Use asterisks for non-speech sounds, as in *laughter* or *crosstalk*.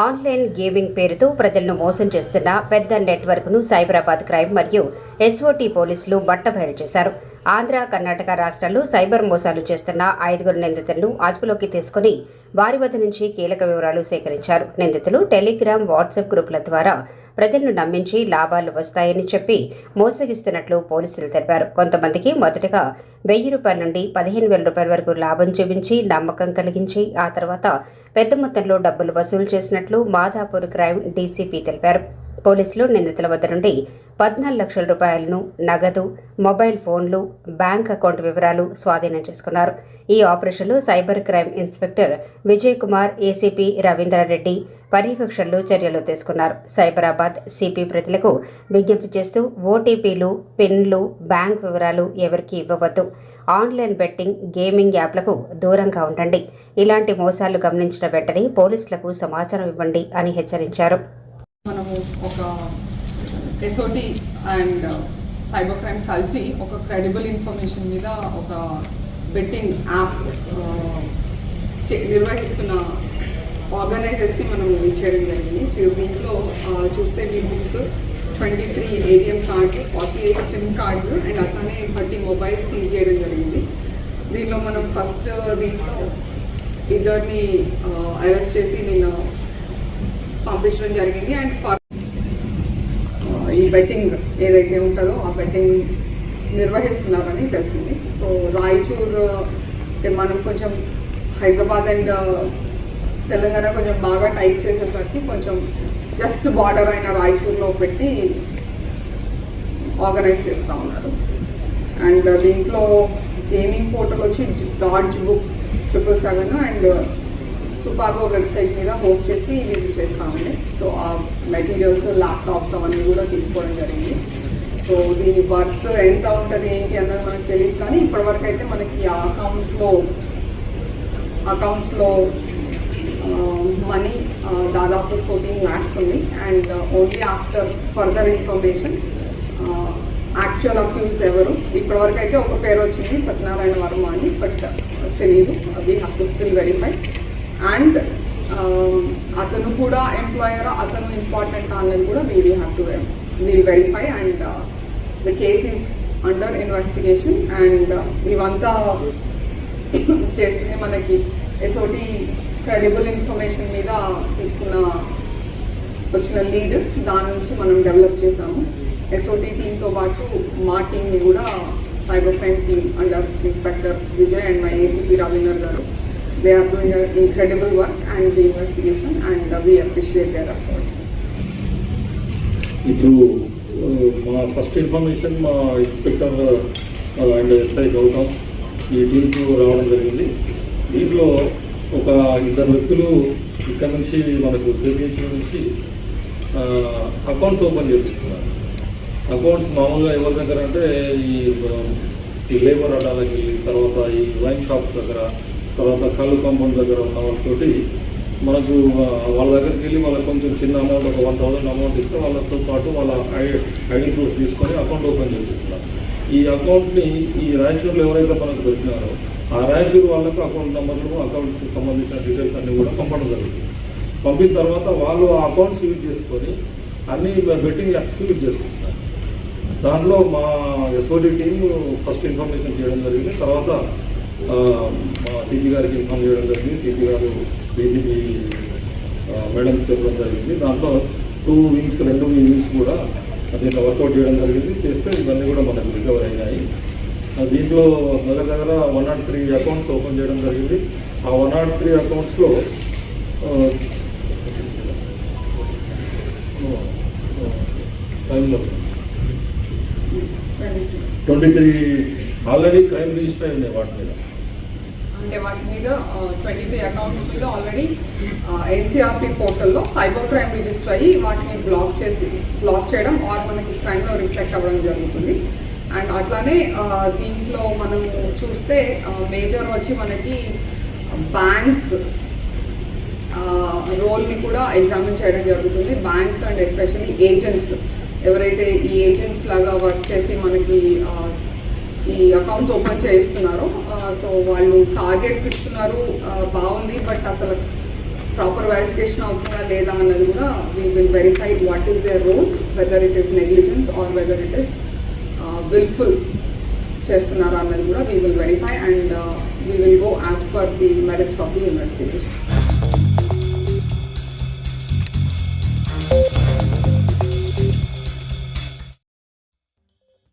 Online gaming పేరుతో ప్రజలను మోసం చేస్తున్న పెద్ద నెట్వర్క్ను సైబరాబాద్ క్రైమ్ మరియు ఎస్ఓటీ పోలీసులు బట్టబయలు చేశారు. ఆంధ్ర కర్ణాటక రాష్ట్రాల్లో సైబర్ మోసాలు చేస్తున్న ఐదుగురు నిందితులను అదుపులోకి తీసుకుని వారి వద్ద నుంచి కీలక వివరాలు సేకరించారు. నిందితులు టెలిగ్రామ్ వాట్సాప్ గ్రూపుల ద్వారా ప్రజలను నమ్మించి లాభాలు వస్తాయని చెప్పి మోసగిస్తున్నట్లు పోలీసులు తెలిపారు. కొంతమందికి మొదటగా వెయ్యి రూపాయల నుండి పదిహేను వేల రూపాయల వరకు లాభం చూపించి నమ్మకం కలిగించి ఆ తర్వాత పెద్ద మొత్తంలో డబ్బులు వసూలు చేసినట్లు మాధాపూర్ క్రైమ్ డీసీపీ తెలిపారు. పోలీసులు నిందితుల వద్ద నుండి పద్నాలుగు లక్షల రూపాయలను నగదు మొబైల్ ఫోన్లు బ్యాంక్ అకౌంట్ వివరాలు స్వాధీనం చేసుకున్నారు. ఈ ఆపరేషన్లో cyber crime inspector Vijay Kumar ACP Ravindra Reddy పర్యవేక్షణలు చర్యలు తీసుకున్నారు. సైబరాబాద్ సిపి ప్రజలకు విజ్ఞప్తి చేస్తూ ఓటీపీలు పిన్లు బ్యాంక్ వివరాలు ఎవరికీ ఇవ్వవద్దు. ఆన్లైన్ బెట్టింగ్ గేమింగ్ యాప్లకు దూరంగా ఉండండి. ఇలాంటి మోసాలు గమనించిన వెంటనే పోలీసులకు సమాచారం ఇవ్వండి అని హెచ్చరించారు. మనము ఒక ఎస్ఓటి అండ్ సైబర్ క్రైమ్ కలిసి ఒక క్రెడిబుల్ ఇన్ఫర్మేషన్ మీద ఒక బెట్టింగ్ యాప్ నిర్వహిస్తున్న ఆర్గనైజర్స్ని మనం ఇచ్చేయడం జరిగింది. సో దీంట్లో చూస్తే మీ books twenty three ATM cards forty eight sim cards and అట్లానే థర్టీ మొబైల్స్ సీజ్ చేయడం జరిగింది. దీనిలో మనం ఫస్ట్ దీంట్లో ఇద్దరిని అరెస్ట్ చేసి నిన్న పంపించడం జరిగింది. అండ్ ఫర్ ఈ బెట్టింగ్ ఏదైతే ఉంటుందో ఆ బెట్టింగ్ నిర్వహిస్తున్నారని తెలిసింది. సో రాయచూర్ మనం కొంచెం హైదరాబాద్ అండ్ తెలంగాణ కొంచెం బాగా టైట్ చేసేసరికి కొంచెం జస్ట్ బార్డర్ అయిన రాయచూర్లో పెట్టి ఆర్గనైజ్ చేస్తూ ఉన్నారు. అండ్ దీంట్లో గేమింగ్ పోర్టల్ వచ్చి dodge book triple seven and సుపాగో website మీద హోస్ట్ చేసి వీళ్ళు చేస్తామండి సో ఆ మెటీరియల్స్ ల్యాప్టాప్స్ అవన్నీ కూడా తీసుకోవడం జరిగింది. సో దీని వర్త్ ఎంత ఉంటుంది ఏంటి అన్నది మనకు తెలియదు కానీ ఇప్పటివరకు అయితే మనకి ఆ అకౌంట్స్లో అకౌంట్స్లో Um, మనీ uh, దాదాపు ఫోర్టీన్ ల్యాక్స్ ఉంది. And only after further information actual accused ఎవరు? ఇప్పటివరకు అయితే ఒక పేరు వచ్చింది సత్యనారాయణ వర్మ అని బట్ uh, తెలియదు అది హక్కు స్టిల్ వెరిఫై అండ్ అతను కూడా ఎంప్లాయర్ అతను ఇంపార్టెంట్ అనేది కూడా వీరి హ్యావ్ టు వీరి verify and the case is under investigation and ఇవంతా *coughs* చేస్తుంది మనకి ఎస్ఓటి క్రెడిబుల్ ఇన్ఫర్మేషన్ మీద తీసుకున్న వచ్చిన లీడ్ దాని నుంచి మనం డెవలప్ చేసాము ఎస్ఓటి టీంతో పాటు మా టీంని కూడా cyber crime team under inspector Vijay and my ACP Ravinder గారు. They are doing incredible work and the investigation and we appreciate their efforts ఇప్పుడు uh, మా ఫస్ట్ ఇన్ఫర్మేషన్ మా ఇన్స్పెక్టర్ అండ్ ఎస్ఐ గౌతమ్ ఈ టీంకు రావడం జరిగింది. దీంట్లో ఒక ఇద్దరు వ్యక్తులు ఇక్కడ నుంచి మనకు ఉద్యోగించిన నుంచి అకౌంట్స్ ఓపెన్ చేపిస్తున్నారు. అకౌంట్స్ మామూలుగా ఎవరి దగ్గర అంటే ఈ ఈ లేబర్ అడాలకి వెళ్ళి తర్వాత ఈ వైన్ షాప్స్ దగ్గర తర్వాత కళ్ళు కాంపౌండ్ దగ్గర ఉన్న వాళ్ళతోటి మనకు వాళ్ళ దగ్గరికి వెళ్ళి వాళ్ళకి కొంచెం చిన్న అమౌంట్ ఒక వన్ థౌసండ్ అమౌంట్ ఇస్తే వాళ్ళతో పాటు వాళ్ళ ఐడి ప్రూఫ్ తీసుకొని అకౌంట్ ఓపెన్ చేపిస్తున్నారు. ఈ అకౌంట్ని ఈ రాయచూరులో ఎవరైతే మనకు పెట్టినారో ఆ రాయచూరు వాళ్ళకు అకౌంట్ నెంబర్లు అకౌంట్కి సంబంధించిన డీటెయిల్స్ అన్నీ కూడా పంపడం జరుగుతుంది పంపిన తర్వాత వాళ్ళు ఆ అకౌంట్స్ యూజ్ చేసుకొని అన్ని బెట్టింగ్ యాప్స్కి యూజ్ చేసుకుంటున్నారు. దాంట్లో మా ఎస్ఓడి టీం ఫస్ట్ ఇన్ఫర్మేషన్ చేయడం జరిగింది. తర్వాత మా సిపి గారికి ఇన్ఫార్మ్ చేయడం జరిగింది. సిపి గారు డీసీపీ మేడం చెప్పడం జరిగింది. దాంట్లో టూ వింగ్స్ రెండు వింగ్స్ కూడా దీంట్లో వర్కౌట్ చేయడం జరిగింది. చేస్తే ఇవన్నీ కూడా మనకు రికవర్ అయినాయి. దీంట్లో దగ్గర దగ్గర one nought three accounts open చేయడం జరిగింది. ఆ వన్ నాట్ త్రీ అకౌంట్స్లో టైంలో twenty three already crime register అయి ఉన్నాయి వాటి మీద. అంటే వాటి మీద ట్వంటీ త్రీ అకౌంట్స్లో ఆల్రెడీ ఎన్సీఆర్పి పోర్టల్లో సైబర్ క్రైమ్ రిజిస్టర్ అయ్యి వాటిని బ్లాక్ చేసి బ్లాక్ చేయడం ఆర్ మనకి క్రైమ్లో రిఫ్లెక్ట్ అవ్వడం జరుగుతుంది. అండ్ అట్లానే దీంట్లో మనం చూస్తే మేజర్ వచ్చి మనకి బ్యాంక్స్ రోల్ని కూడా ఎగ్జామిన్ చేయడం జరుగుతుంది. బ్యాంక్స్ అండ్ ఎస్పెషల్లీ ఏజెంట్స్ ఎవరైతే ఈ ఏజెంట్స్ లాగా వర్క్ చేసి మనకి ఈ అకౌంట్స్ ఓపెన్ చేయిస్తున్నారు సో వాళ్ళు టార్గెట్స్ ఇస్తున్నారు బాగుంది బట్ అసలు ప్రాపర్ వెరిఫికేషన్ అవుతుందా లేదా అన్నది కూడా we will verify what is their role whether it is negligence or whether it is willful chestnut we will verify and uh, we will go as per the merits of the investigation.